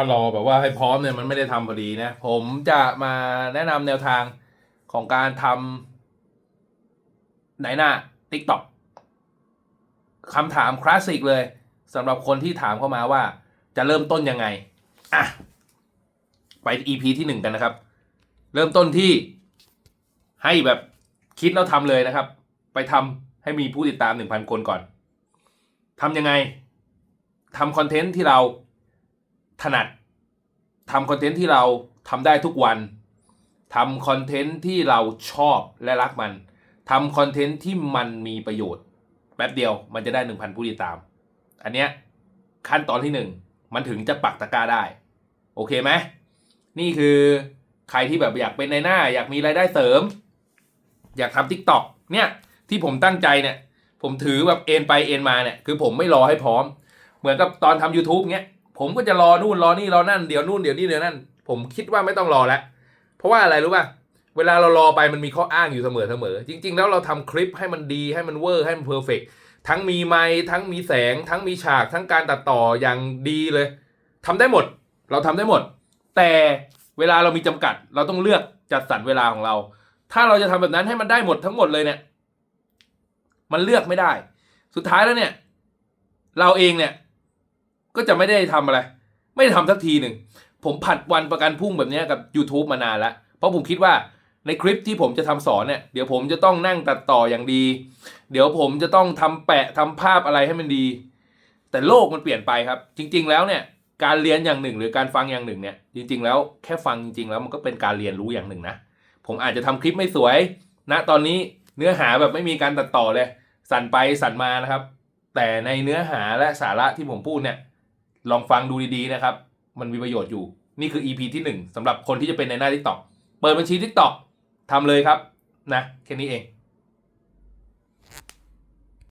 ถ้ารอแบบว่าให้พร้อมเนี่ยมันไม่ได้ทำพอดีนะ ผมจะมาแนะนำแนวทางของการทำไหนหน้า TikTok คำถามคลาสสิกเลยสำหรับคนที่ถามเข้ามาว่าจะเริ่มต้นยังไง อะ ไป EP ที่หนึ่งกันนะครับ เริ่มต้นที่ให้แบบคิดแล้วทำเลยนะครับ ไปทำให้มีผู้ติดตาม 1,000 คนก่อนทำยังไงทำคอนเทนต์ที่เรา ถนัดทำคอนเทนต์ที่เราทำได้ทุกวันทำคอนเทนต์ที่เราชอบและรักมันทำคอนเทนต์ที่มันมีประโยชน์ แป๊บเดียวมันจะได้ 1,000 ผู้ติดตาม อันเนี้ยขั้นตอนที่หนึ่งมันถึงจะปักตะกร้าได้ โอเคไหมนี่คือใครที่แบบอยากเป็นในหน้า อยากมีรายได้เสริม อยากทำทิกตอกเนี่ยที่ผมตั้งใจเนี่ย ผมถือแบบเอ็นไปเอ็นมาเนี่ย คือผมไม่รอให้พร้อม เหมือนกับตอนทำ YouTube เงี้ย ผมก็จะรอนู่นรอนี่รอนั่นเดี๋ยวนู่นเดี๋ยวนี่เดี๋ยวนั่น ผมคิดว่าไม่ต้องรอแล้ว เพราะว่าอะไรรู้ป่ะเวลาเรารอไปมันมีข้ออ้างอยู่เสมอเสมอจริง ๆ แล้วเราทำคลิปให้มันดีให้มันเวอร์ให้มันเพอร์เฟกทั้งมีไมค์ทั้งมีแสง ทั้งมีฉากทั้งการตัดต่ออย่างดีเลยทำได้หมด เราทำได้หมด แต่เวลาเรามีจำกัด เราต้องเลือกจัดสรรเวลาของเรา ถ้าเราจะทำแบบนั้นให้มันได้หมดทั้งหมดเลยเนี่ย มันเลือกไม่ได้ สุดท้ายแล้วเนี่ย เราเองเนี่ย ก็จะไม่ได้ทำอะไร ไม่ได้ทำสักทีหนึ่ง ผมผัดวันประกันพรุ่งแบบนี้กับ YouTube มานานแล้ว เพราะผมคิดว่าในคลิปที่ผมจะทำสอนเนี่ยเดี๋ยวผมจะต้องนั่งตัดต่ออย่างดี เดี๋ยวผมจะต้องทำแปะทำภาพอะไรให้มันดี แต่โลกมันเปลี่ยนไปครับ จริง ๆ แล้วเนี่ยการเรียนอย่างหนึ่ง หรือการฟังอย่างหนึ่งเนี่ย จริง ๆ แล้วแค่ฟังจริง ๆ แล้วมันก็เป็นการเรียนรู้อย่างหนึ่งนะ ผมอาจจะทำคลิปไม่สวยณตอนนี้เนื้อหาแบบไม่มีการตัดต่อเลย สั่นไปสั่นมานะครับ แต่ในเนื้อหาและสาระที่ผมพูดเนี่ย ลองฟังดูดีๆนะครับ มันมีประโยชน์อยู่ นี่คือ EP ที่ 1สำหรับคนที่จะเป็นในหน้าทิกตอกเปิดบัญชีทิกตอกทำเลยครับนะแค่นี้เอง